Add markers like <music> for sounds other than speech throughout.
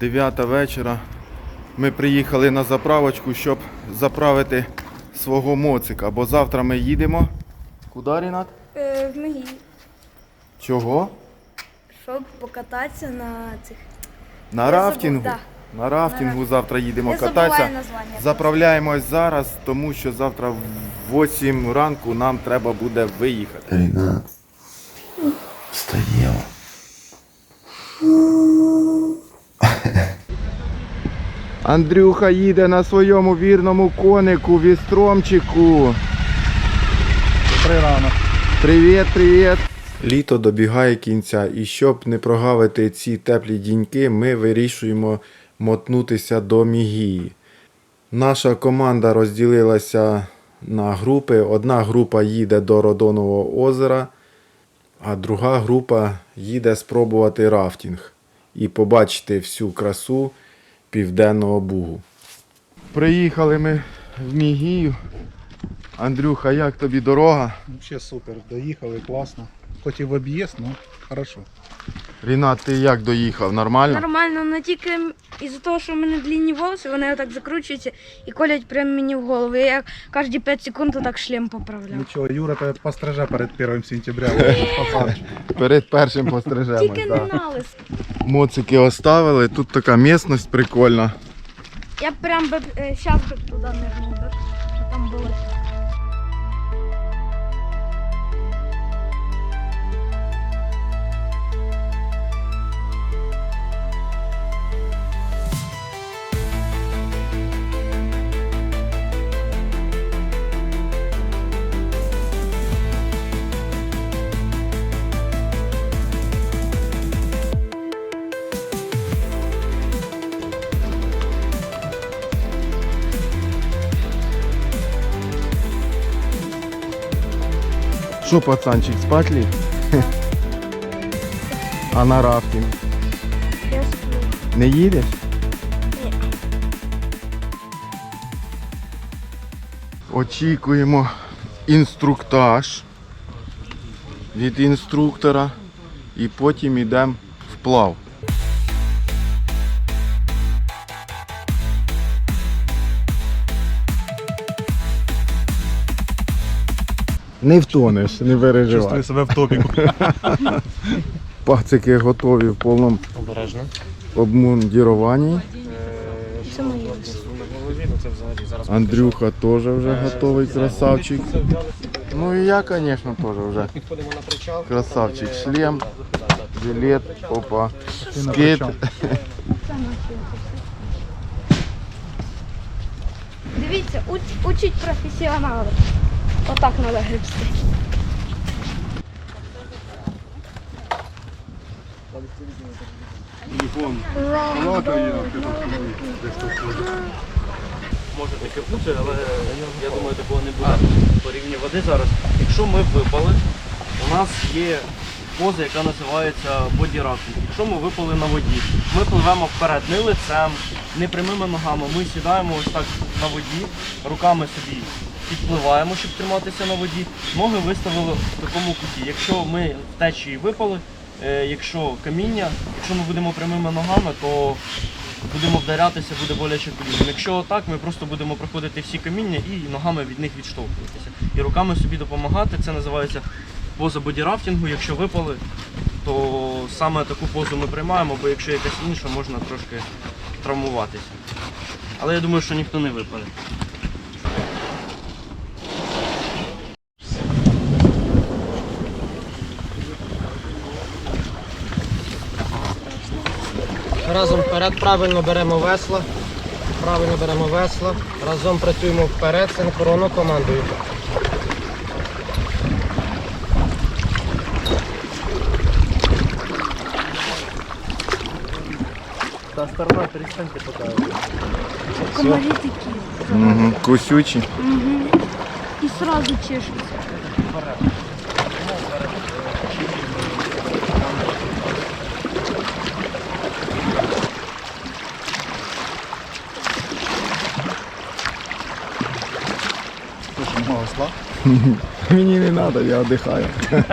9 вечора. Ми приїхали на заправочку, щоб заправити свого моцика, бо завтра ми їдемо. Куди, Рінат? Е, в Мегі, Чого? щоб покататися на цих. На Я рафтингу. забув, На рафтингу завтра їдемо Я кататися. названня. Заправляємось зараз, тому що завтра в 8 ранку нам треба буде виїхати. Рінат. Встаємо. Андрюха їде на своєму вірному конику, вістромчику. Три рано. Привіт, привіт. Літо добігає кінця, і щоб не прогавити ці теплі діньки, ми вирішуємо мотнутися до Мігії. Наша команда розділилася на групи. Одна група їде до Родонового озера, а друга група їде спробувати рафтинг і побачити всю красу Південного Бугу. Приїхали ми в Мігію. Андрюха, як тобі дорога? Взагалі супер. Доїхали, класно. Хоч і в об'їзд, але хорошо. Рінат, ти як доїхав? Нормально? Нормально, але тільки із-за того, що в мене длінні волоси, вони отак закручуються і колять прямо мені в голову. І я кожні 5 секунд отак шлем поправляв. Нічого, Юра тебе постриже перед 1 сентября. Перед першим пострижемось. Тільки не да. налис. Моцики оставили, тут така місцевість прикольна. Я прям би зараз би туди би, що там було. Що, пацанчик, спать ли? А на рафтинг? Я сплю. Не їдеш? Ні. Очікуємо інструктаж від інструктора і потім йдемо вплав. Не втонеш, не переживай. Чувствую себе в топіку. <laughs> Пацики готові в повному Обережно. обмундіруванні. Все моє. Це взагалі зараз. Андрюха теж вже готовий, красавчик. Ну і я, звісно, теж вже Підходимо на причал. красавчик. Шлем, жилет, опа, скейт. Дивіться, уч, учить професіонали. Отак треба гребсти. Може таке бути, але я думаю, такого не буде по рівні води зараз. Якщо ми випали, у нас є поза, яка називається бодірafting. Якщо ми випали на воді, ми пливемо вперед не лицем, не прямими ногами. Ми сідаємо ось так на воді, руками собі підпливаємо, щоб триматися на воді. Ноги виставили в такому куті. Якщо ми в течії випали, е, якщо каміння, якщо ми будемо прямими ногами, то будемо вдарятися, буде боляче коліном. Якщо так, ми просто будемо проходити всі каміння і ногами від них відштовхуватися. І руками собі допомагати. Це називається поза бодірафтингу. Якщо випали, то саме таку позу ми приймаємо, бо якщо якась інша, можна трошки травмуватися. Але я думаю, що ніхто не випаде. Разом вперед правильно беремо весла. Правильно беремо весла. Разом працюємо вперед, синхронно командою. Та сторона перестаньте показувати. Комарі такі. Угу. Кусючі. І сразу чешуться. <laughs> Мені не треба, я віддихаю.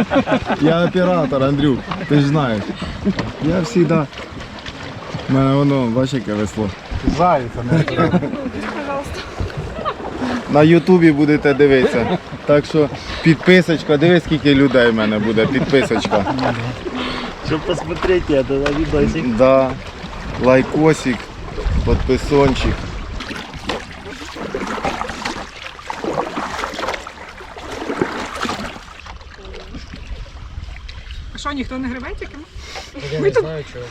<laughs> Я оператор, Андрюк, ти ж знаєш. Я завжди У мене воно, бачиш, яке весло. Зайця, не <laughs> На Ютубі будете дивитися. Так що підписочка, дивись, скільки людей в мене буде, підписочка. Щоб посмотреть это на видосик. Да. Лайкосик, підписончик. Ніхто не гребе тільки? Я не знаю чого.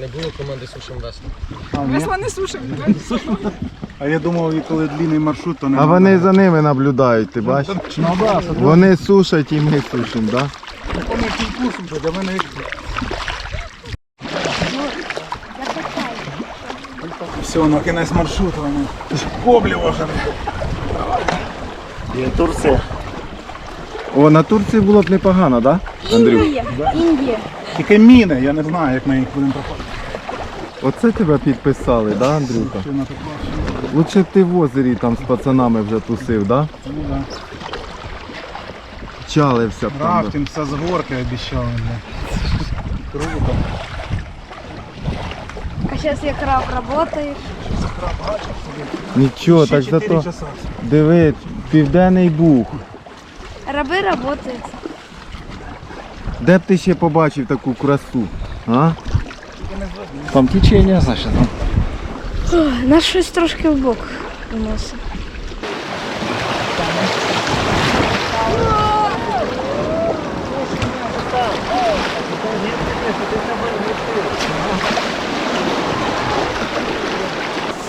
Не було команди сушим весло. Весла не сушимо. А я думав, і коли длинний маршрут, то не А вони за ними наблюдають, ти бачиш? Ну да, Вони сушать і ми сушимо, да? Вони кінькусом, що для мене все, на кінець маршруту вони. Кобліво вже. Є Турція. О, на Турції було б непогано, да? Андрюх? Індія. Тільки міни, я не знаю, як ми їх будемо проходити. Оце тебе підписали, да, Андрюха? Чи на таку Лучше б ти в озері там з пацанами вже тусив, да? Ну да. Чалився б там. да. Рафтинг все з горки обіцяли. бля. Круто. А зараз як раб працюєш. Нічого, Ще так 4 зато часа. диви, південний бух. Раби працюють. Де б ти ще побачив таку красу? А? Там течение, значит. Нас щось трошки в бок виносить.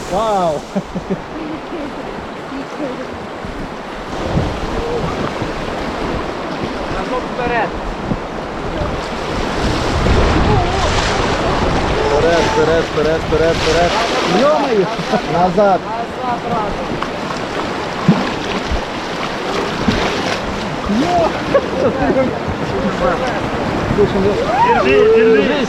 Вперед, вперед, вперед, вперед. Йомаю! Назад. Помогите.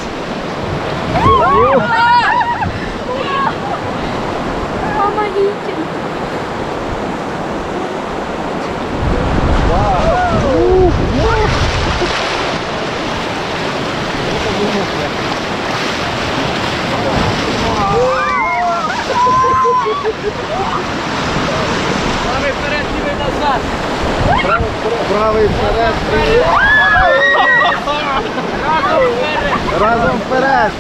Правий вперед. Разом вперед.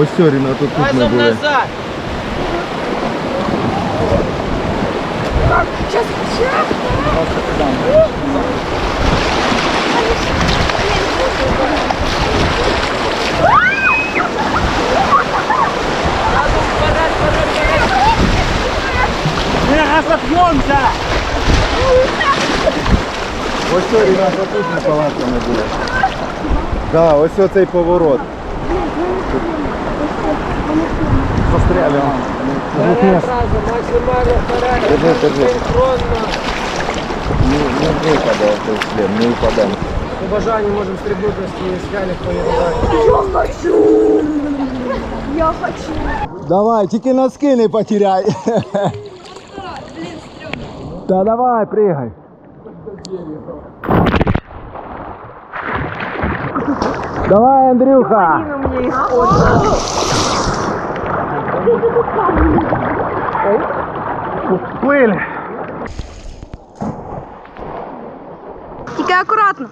Ось сьоріна, тут тут ми були. Ось сьоріна, тут ми палатками були. Да, ось оцей поворот. Застряли. Вперед разом, максимально вперед. Держи, держи. Синхронно. Не, не випаде цей шлем, не впадемо. По бажанню можемо стрибнути з цієї скелі, хто є Давай, тільки носки не потеряй. Та давай, пригай. Давай, Андрюха. Плиль. Тільки акуратно.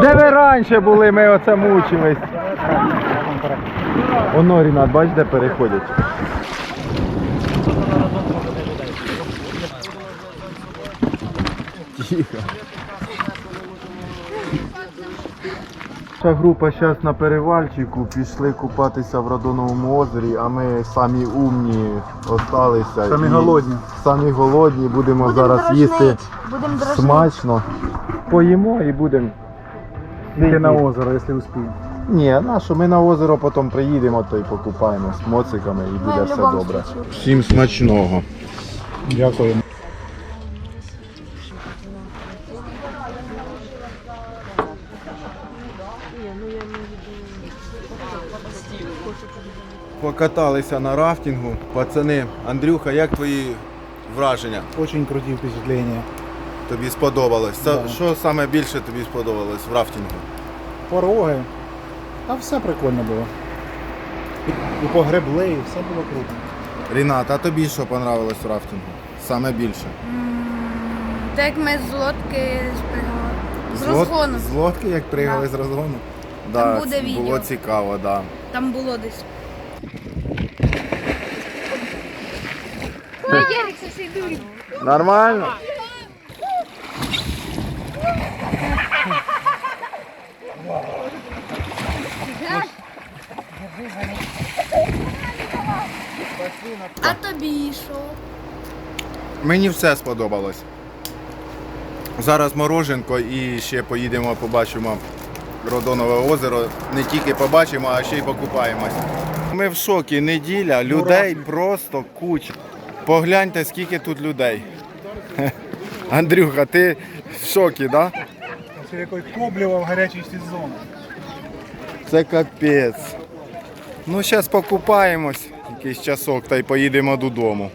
Де ви раніше були, ми оце мучились. Оно, Рінат, бач, де переходять. Тихо. Наша група зараз на перевальчику, пішли купатися в Радоновому озері, а ми самі умні осталися. Самі І голодні. Самі голодні, будемо зараз їсти Будемо смачно. Поїмо і будемо. Йти на озеро, якщо успіємо. Ні, на що ми на озеро потім приїдемо, то й покупаємо з моциками і буде все добре. Всім смачного. Дякую. Покаталися на рафтингу. Пацани, Андрюха, як твої враження? Очень круті впечатлення. Тобі сподобалось? Да. Що саме більше тобі сподобалось в рафтингу? Пороги. А все прикольно було. І погребли, і все було круто. Рінат, а тобі що понравилось в рафтингу? Саме більше? Так як ми з лодки спригали. З лод- розгону. З лодки, як пригали Да. з розгону? Там Да, буде це відео. було цікаво, так. Да. Там було десь. Нормально? А тобі що? Мені все сподобалось. Зараз мороженко і ще поїдемо, побачимо Родонове озеро. Не тільки побачимо, а ще й покупаємось. Ми в шокі. Неділя, людей просто куча. Погляньте, скільки тут людей. <laughs> Андрюха, ти в шокі, так? Да? Це який Коблєва в гарячий сезон. Це капець. Ну, зараз покупаємось якийсь часок та й поїдемо додому.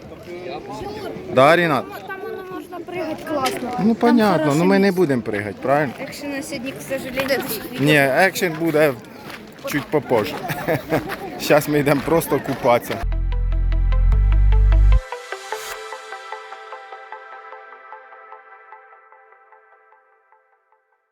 Да, Рінат? Там воно можна пригати класно. Ну, понятно, ну ми не будемо пригати, правильно? Якщо на сьогодні, к сожалению, Ні, екшен буде чуть попозже. <laughs> Зараз ми йдемо просто купатися.